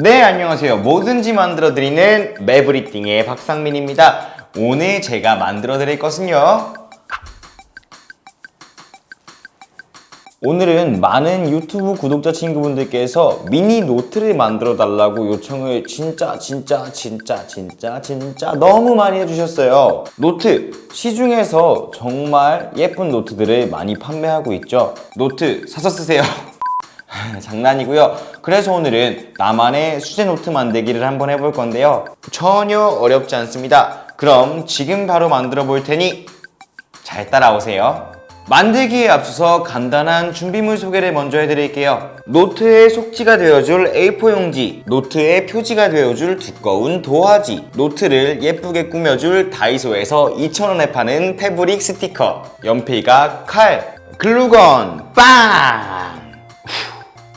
네, 안녕하세요. 뭐든지 만들어드리는 매브리띵의 박상민입니다. 오늘 제가 만들어드릴 것은요. 오늘은 많은 유튜브 구독자 친구분들께서 미니 노트를 만들어 달라고 요청을 진짜 진짜 진짜 진짜 진짜 너무 많이 해주셨어요. 노트 시중에서 정말 예쁜 노트들을 많이 판매하고 있죠. 노트 사서 쓰세요. 장난이고요. 그래서 오늘은 나만의 수제 노트 만들기를 한번 해볼 건데요. 전혀 어렵지 않습니다. 그럼 지금 바로 만들어 볼 테니 잘 따라오세요. 만들기에 앞서서 간단한 준비물 소개를 먼저 해드릴게요. 노트의 속지가 되어줄 A4 용지, 노트의 표지가 되어줄 두꺼운 도화지, 노트를 예쁘게 꾸며줄 다이소에서 2,000원에 파는 패브릭 스티커, 연필과 칼, 글루건, 빵!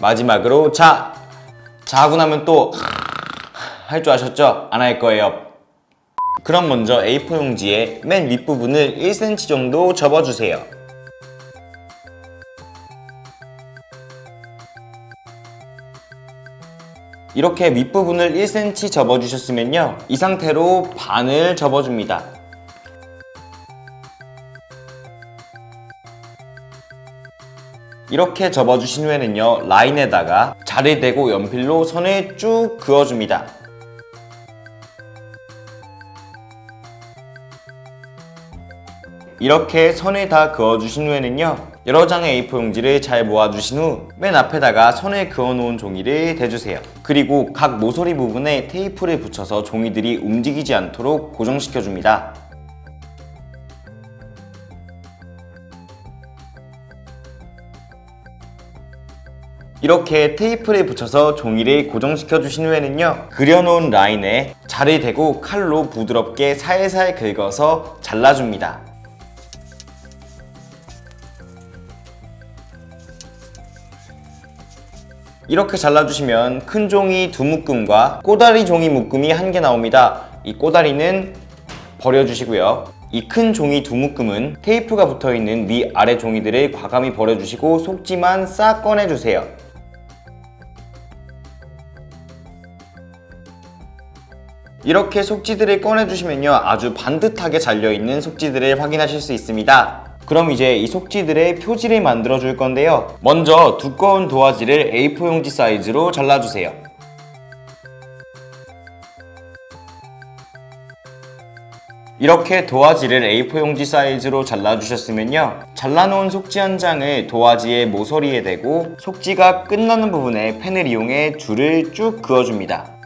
마지막으로 자! 자 하고 나면 또 할 줄 아셨죠? 안 할 거예요. 그럼 먼저 A4 용지의 맨 윗부분을 1cm 정도 접어주세요. 이렇게 윗부분을 1cm 접어주셨으면요. 이 상태로 반을 접어줍니다. 이렇게 접어주신 후에는요. 라인에다가 자리 대고 연필로 선을 쭉 그어줍니다. 이렇게 선을 다 그어주신 후에는요 여러 장의 A4 용지를 잘 모아주신 후 맨 앞에다가 선을 그어놓은 종이를 대주세요 그리고 각 모서리 부분에 테이프를 붙여서 종이들이 움직이지 않도록 고정시켜줍니다 이렇게 테이프를 붙여서 종이를 고정시켜 주신 후에는요 그려놓은 라인에 자를 대고 칼로 부드럽게 살살 긁어서 잘라줍니다 이렇게 잘라주시면 큰 종이 두 묶음과 꼬다리 종이 묶음이 한 개 나옵니다. 이 꼬다리는 버려주시고요. 이큰 종이 두 묶음은 테이프가 붙어있는 위 아래 종이들을 과감히 버려주시고 속지만 싹 꺼내주세요. 이렇게 속지들을 꺼내주시면요 아주 반듯하게 잘려있는 속지들을 확인하실 수 있습니다. 그럼 이제 이 속지들의 표지를 만들어 줄 건데요. 먼저 두꺼운 도화지를 A4 용지 사이즈로 잘라주세요. 이렇게 도화지를 A4 용지 사이즈로 잘라주셨으면요 잘라놓은 속지 한 장을 도화지의 모서리에 대고 속지가 끝나는 부분에 펜을 이용해 줄을 쭉 그어줍니다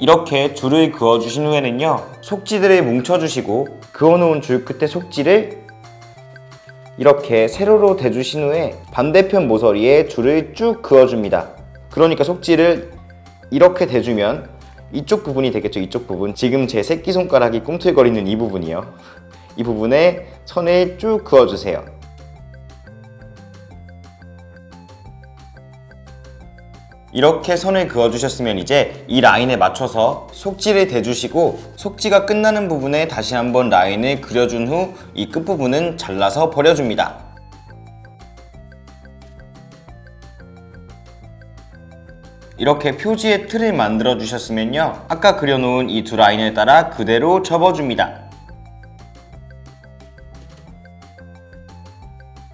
이렇게 줄을 그어주신 후에는요 속지들을 뭉쳐주시고 그어놓은 줄 끝에 속지를 이렇게 세로로 대주신 후에 반대편 모서리에 줄을 쭉 그어줍니다. 그러니까 속지를 이렇게 대주면 이쪽 부분이 되겠죠 이쪽 부분. 지금 제 새끼손가락이 꿈틀거리는 이 부분이요. 이 부분에 선을 쭉 그어주세요 이렇게 선을 그어주셨으면 이제 이 라인에 맞춰서 속지를 대주시고 속지가 끝나는 부분에 다시 한번 라인을 그려준 후 이 끝부분은 잘라서 버려줍니다. 이렇게 표지의 틀을 만들어 주셨으면요 아까 그려놓은 이 두 라인을 따라 그대로 접어줍니다.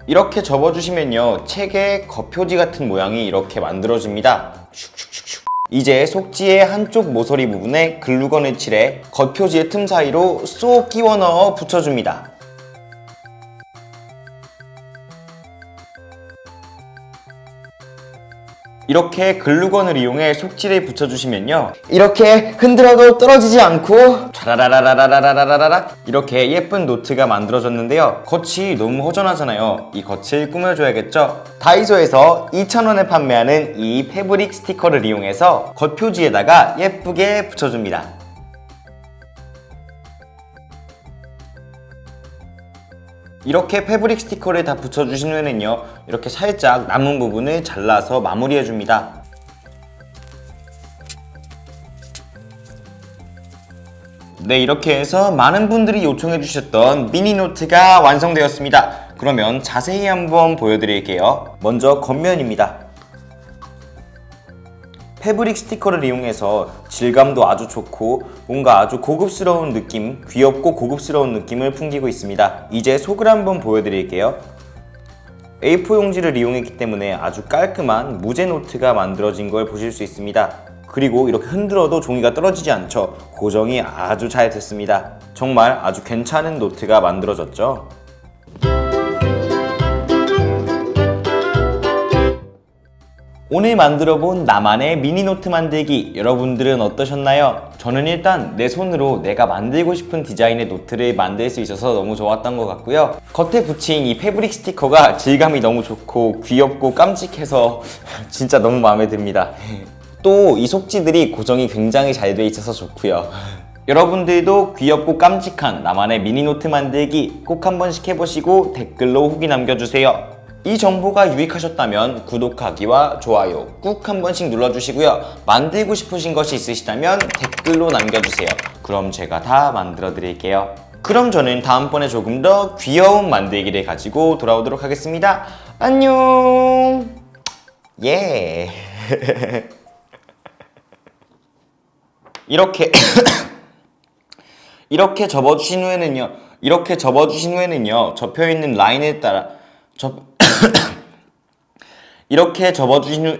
이렇게 접어주시면요 책의 겉표지 같은 모양이 이렇게 만들어집니다 슉슉슉슉. 이제 속지의 한쪽 모서리 부분에 글루건을 칠해 겉표지의 틈 사이로 쏙 끼워 넣어 붙여줍니다 이렇게 글루건을 이용해 속지를 붙여주시면요. 이렇게 흔들어도 떨어지지 않고 차라라라라라라라라라 이렇게 예쁜 노트가 만들어졌는데요. 겉이 너무 허전하잖아요. 이 겉을 꾸며줘야겠죠? 다이소에서 2,000원에 판매하는 이 패브릭 스티커를 이용해서 겉 표지에다가 예쁘게 붙여줍니다 이렇게 패브릭 스티커를 다 붙여주신 후에는요 이렇게 살짝 남은 부분을 잘라서 마무리해줍니다 네, 이렇게 해서 많은 분들이 요청해 주셨던 미니 노트가 완성되었습니다. 그러면 자세히 한번 보여드릴게요. 먼저 겉면입니다. 패브릭 스티커를 이용해서 질감도 아주 좋고 뭔가 아주 고급스러운 느낌, 귀엽고 고급스러운 느낌을 풍기고 있습니다. 이제 속을 한번 보여드릴게요. A4 용지를 이용했기 때문에 아주 깔끔한 무제 노트가 만들어진 걸 보실 수 있습니다. 그리고 이렇게 흔들어도 종이가 떨어지지 않죠. 고정이 아주 잘 됐습니다. 정말 아주 괜찮은 노트가 만들어졌죠. 오늘 만들어 본 나만의 미니 노트 만들기 여러분들은 어떠셨나요? 저는 일단 내 손으로 내가 만들고 싶은 디자인의 노트를 만들 수 있어서 너무 좋았던 것 같고요. 겉에 붙인 이 패브릭 스티커가 질감이 너무 좋고 귀엽고 깜찍해서 진짜 너무 마음에 듭니다. 또 이 속지들이 고정이 굉장히 잘 돼 있어서 좋고요. 여러분들도 귀엽고 깜찍한 나만의 미니 노트 만들기 꼭 한 번씩 해보시고 댓글로 후기 남겨주세요. 이 정보가 유익하셨다면 구독하기와 좋아요 꾹 한 번씩 눌러주시고요. 만들고 싶으신 것이 있으시다면 댓글로 남겨주세요. 그럼 제가 다 만들어 드릴게요. 그럼 저는 다음번에 조금 더 귀여운 만들기를 가지고 돌아오도록 하겠습니다. 안녕! 예! 이렇게 이렇게 접어주신 후에는요 이렇게 접어주신 후에는요 접혀있는 라인에 따라 접 이렇게 접어주신 후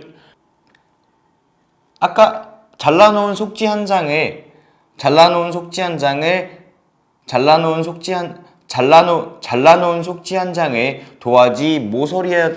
아까 잘라놓은 속지 한 장을 잘라놓은 속지 한 장을 잘라놓은 속지 한 잘라놓 잘라놓은 속지 한 장을 도화지 모서리에